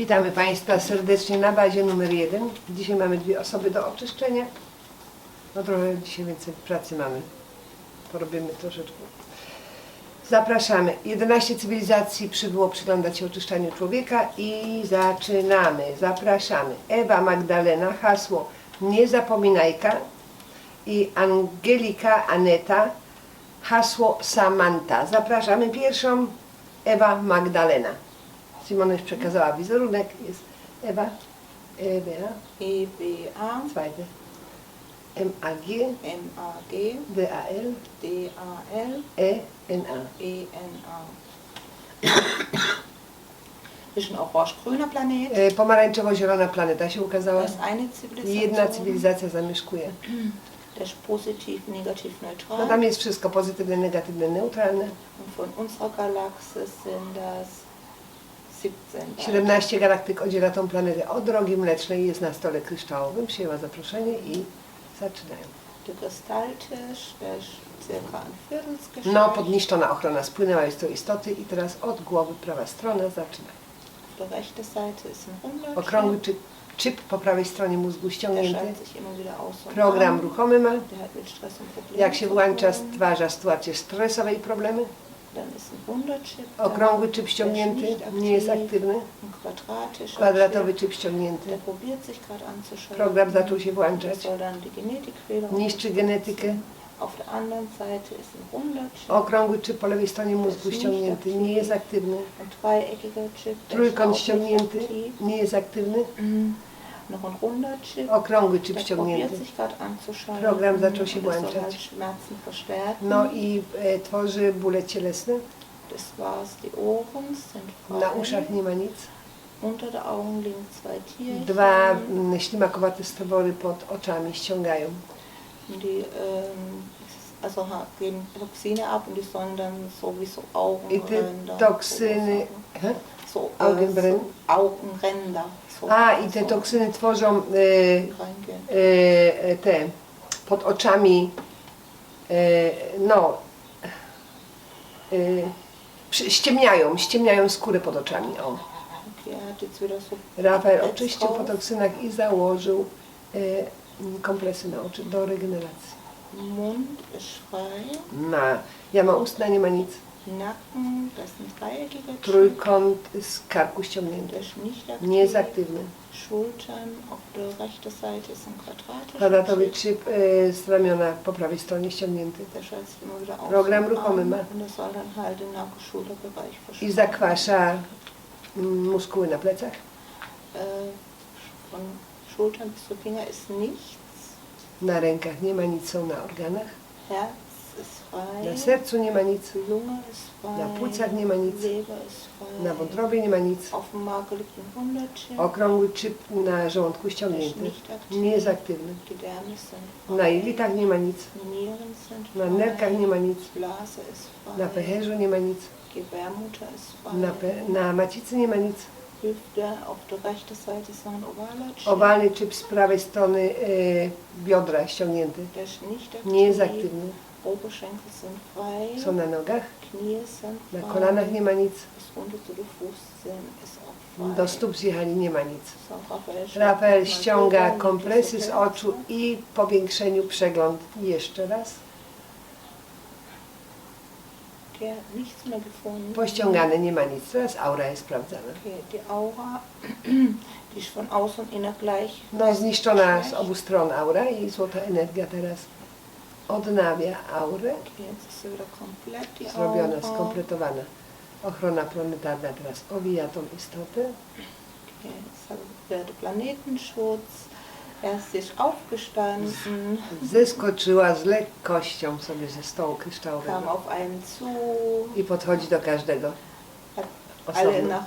Witamy Państwa serdecznie na bazie numer jeden. Dzisiaj mamy dwie osoby do oczyszczenia. No trochę dzisiaj więcej pracy mamy. Porobimy troszeczkę. Zapraszamy. 11 cywilizacji przybyło przyglądać się oczyszczaniu człowieka i zaczynamy. Zapraszamy. Ewa Magdalena, hasło Nie zapominajka i Angelika Aneta, hasło Samanta. Zapraszamy pierwszą Ewa Magdalena. Simona już przekazała wizerunek, jest Ewa, EBA, EBA, zweite, MAG, MAG, DAL, DAL, ENA. ENA. Ist ein orange-grüner Planet. E, Pomarańczowo-zielona planeta się ukazała. Da ist eine jedna Zivilisation. cywilizacja zamieszkuje. Der ist positiv, negativ, No neutral. tam jest wszystko pozytywne, negatywne, neutralne. Und von unserer Galaxie sind das 17. 17 galaktyk oddziela tą planetę od drogi mlecznej, jest na stole kryształowym, przyjęła zaproszenie i zaczynają. Der ist circa ein Viertelsgestalt. No, podniszczona ochrona spłynęła jest to istoty i teraz od głowy prawa strona zaczyna. Auf der rechten Seite ist ein runder Okrągły Chip. chip, po prawej stronie mózgu ściągnięty. Program ruchomy ma. Jak się włącza, stwarza sytuacje stresowe i problemy. Dann ist ein. Okrągły ist ściągnięty, nie jest aktywny. Ein quadratischer Kwadratowy Chip. chip ściągnięty. Der probiert sich gerade. Program zaczął się włączać. soll dann die Genetikfehler Niszczy genetykę. Auf der anderen Seite ist ein runder Chip. Okrągły chip po lewej stronie mózgu ściągnięty, nie jest aktywny. Ein dreieckiger Chip. der ist Trójkąt ściągnięty, nie jest aktywny. Mhm. Noch ein runder Chip. Okrągły chip Der ściągnięty. Program zaczął się das soll włączać. No i e, tworzy bóle cielesne. Das war's. Die Ohren sind frei. Na uszach nie ma nic. Unter den Augen liegen zwei Tierchen. Dwa mm, ślimakowate stowory pod oczami ściągają. Die ähm, also geben Toxine ab und die sollen dann sowieso Augenränder. I te toksyny... So, äh, Augenbrennen? so Augenränder. So, A, i te so toksyny tworzą e, e, te pod oczami, e, no, e, przy- ściemniają, ściemniają skórę pod oczami. O. Rafael oczyścił po toksynach i założył e, kompresy na oczy do regeneracji. Mund ist frei. Ma, jama ustna, nie ma nic. Nacken, das dreieckiger Chip. Trójkąt z karku ściągnięty. Ist nicht aktiv. Nie jest aktywny. Schultern auf der rechten Seite ist ein quadratischer Kwadratowy Chip. chip e, z ramiona po prawej stronie ściągnięty. Der schaltet sich immer wieder aus. Program ruchomy ma. Und das soll dann halt Nackenschulterbereich I verschwinden. zakwasza mm, muskuły na plecach. Äh, von Schultern bis zu Finger ist nichts. Na rękach nie ma nic, są na organach. Herz. Na sercu nie ma nic. Na płucach nie ma nic. Na wątrobie nie ma nic. Okrągły chip na żołądku ściągnięty. Nie jest aktywny. Na jelitach nie ma nic. Na nerkach nie ma nic. Na pęcherzu nie ma nic. Na, na macicy nie ma nic. Owalny chip z prawej strony e, biodra ściągnięty. Nie jest aktywny. Oberschenkel sind frei. Są na nogach. Knie Na frei. kolanach nie ma nic. Do stóp zjechali nie ma nic. Rafael, ściąga kompresy z oczu i po większeniu przegląd jeszcze raz. Pościągane nie ma nic. Teraz aura jest sprawdzana. No zniszczona z obu stron aura i złota energia teraz odnawia aurę. Zrobiona, skompletowana. Ochrona planetarna teraz owija tą istotę. Planetenschutz. Er ist aufgestanden, Zeskoczyła z lekkością sobie ze stołu kryształowego i podchodzi do każdego. Osobno.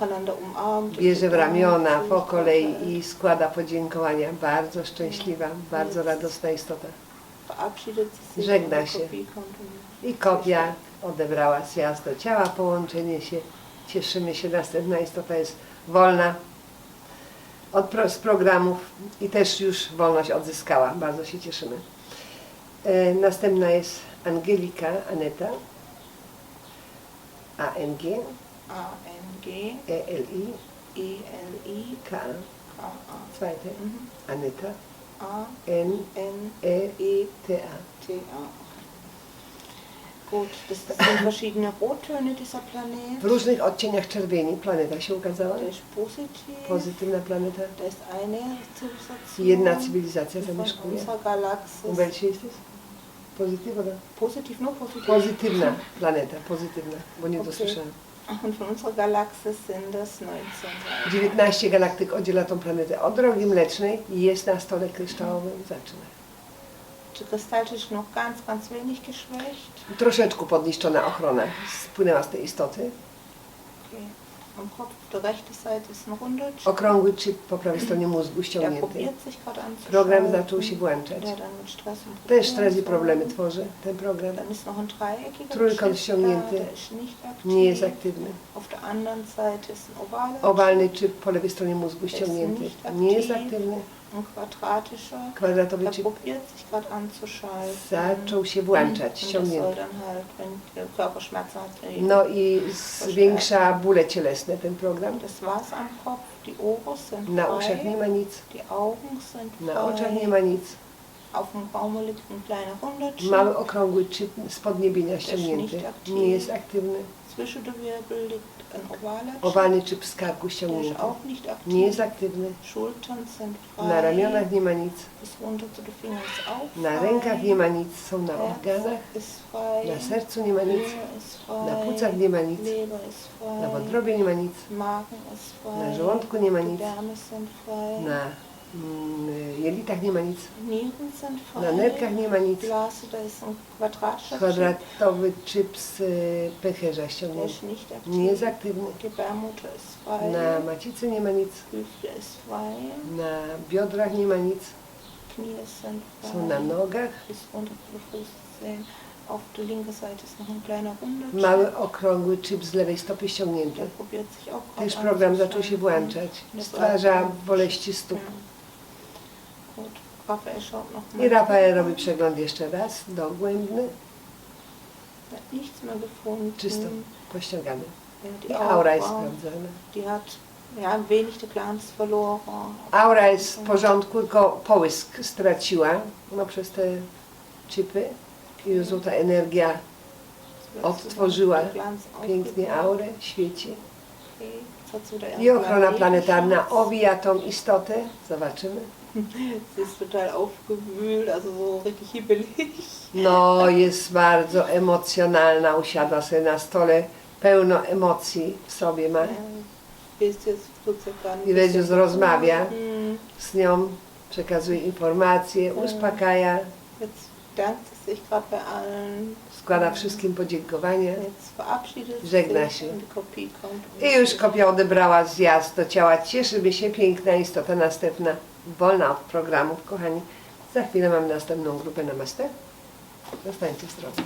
Bierze w ramiona po kolei i składa podziękowania. Bardzo szczęśliwa, bardzo radosna istota. Żegna się. I kopia odebrała zjazd do ciała, połączenie się. Cieszymy się, następna istota jest wolna od pro, z programów i też już wolność odzyskała. Bardzo się cieszymy. E, następna jest Angelika Aneta. ANG, ANG, ELI, E-L-I-K-A. K, zweite, Mhm. Anita, A, N, N, E, E, T, A. T, A. Gut, das sind verschiedene Rottöne dieser Planet. W różnych odcieniach czerwieni planeta się ukazała. Der ist positiv. Pozytywna planeta. Da ist eine Zivilisation. Jedna cywilizacja zamieszkuje. U welche jest es? Pozytywna. Positiv. Pozytywna planeta, pozytywna, bo nie Okay. dosłyszałem. Und von unserer Galaxie sind das 19. 19 galaktyk oddziela tą planetę od drogi mlecznej i jest na stole kryształowym. Zaczyna. Kristalltisch ist noch ganz, ganz wenig geschwächt. Troszeczkę podniszczona ochrona spłynęła z tej istoty. Okay. Am Kopf auf der rechten Seite ist ein runder Chip. Okrągły chip po prawej stronie mózgu Der ściągnięty. probiert sich gerade. Program zaczął się włączać. Der dann mit Stress und Też Problemen stres i problemy tworzy ten program. Dann ist noch ein dreieckiger Trójkąt Chip ściągnięty. der ist nicht. Nie jest aktywny. Auf der anderen Seite ist ein ovaler Owalny chip po lewej stronie mózgu ściągnięty. Nie jest aktywny. Kwadratowy Der chip probiert sich gerade anzuschalten. zaczął się włączać, Und das soll ściągnięty. dann halt, wenn der Körperschmerzen hat, wenn die- No i zwiększa bóle cielesne ten program. das war's am Kopf. Die Ohren sind Na uszach nie ma nic, Die Augen sind na oczach nie ma nic. Auf dem Baume liegt ein kleiner. Mały okrągły chip z podniebienia ściągnięty. Nie jest aktywny. Zwischen der Wirbel liegt ein ovaler Chip. Owalny chip z karku Der ist ściągnięty. auch nicht aktiv. Nie jest aktywny. Schultern sind frei. Na ramionach nie ma nic. Bis runter zu den Fingern ist auch Na rękach nie ma nic. Są na Herz organach. ist frei. Na sercu nie ma nic. Niere ist frei. Na płucach nie ma nic. Leber ist frei. Na wątrobie nie ma nic. Magen ist frei. Na żołądku nie ma nic. Sind frei. Na jelitach nie ma nic. Nieren sind frei. Na nerkach nie ma nic. Ist ein. Kwadratowy chip z y, pęcherza ściągnięty. ist nicht aktiv. Nie jest aktywny. Gebärmutter ist frei. Na macicy nie ma nic. Hüfte ist frei. Na biodrach nie ma nic. Knie sind frei. Są na nogach. Auf der linken Seite ist noch ein kleiner runder Chip. Mały okrągły chip z lewej stopy ściągnięty. Der probiert sich auch gerade Też program zaczął się włączać. Stwarza boleści stóp. Gut, Noch I Rafael robi przegląd jeszcze raz, dogłębny, Er hat nichts mehr gefunden. czysto pościągany. Ja, I die aura jest Aura, sprawdzana. die hat ja, wenig der Glanz verloren. Aura jest w porządku, tylko połysk straciła no, przez te chipy. I złota energia odtworzyła Der Glanz pięknie aufgebaut. aurę, świeci. Okay, jetzt hat sie wieder I ochrona planetarna owija tą istotę. Zobaczymy. Sie ist total aufgewühlt, also so richtig hibbelig. No, jest bardzo emocjonalna, usiadła sobie na stole, pełno emocji w sobie ma. Gar nicht. I Jezus rozmawia Hm, z nią, przekazuje informacje, uspokaja, Jetzt składa wszystkim sie Żegna się. I już kopia odebrała zjazd do ciała. Cieszymy się, piękna istota następna, wolna od programów, kochani. Za chwilę mamy następną grupę na master. Zostańcie zdrowi.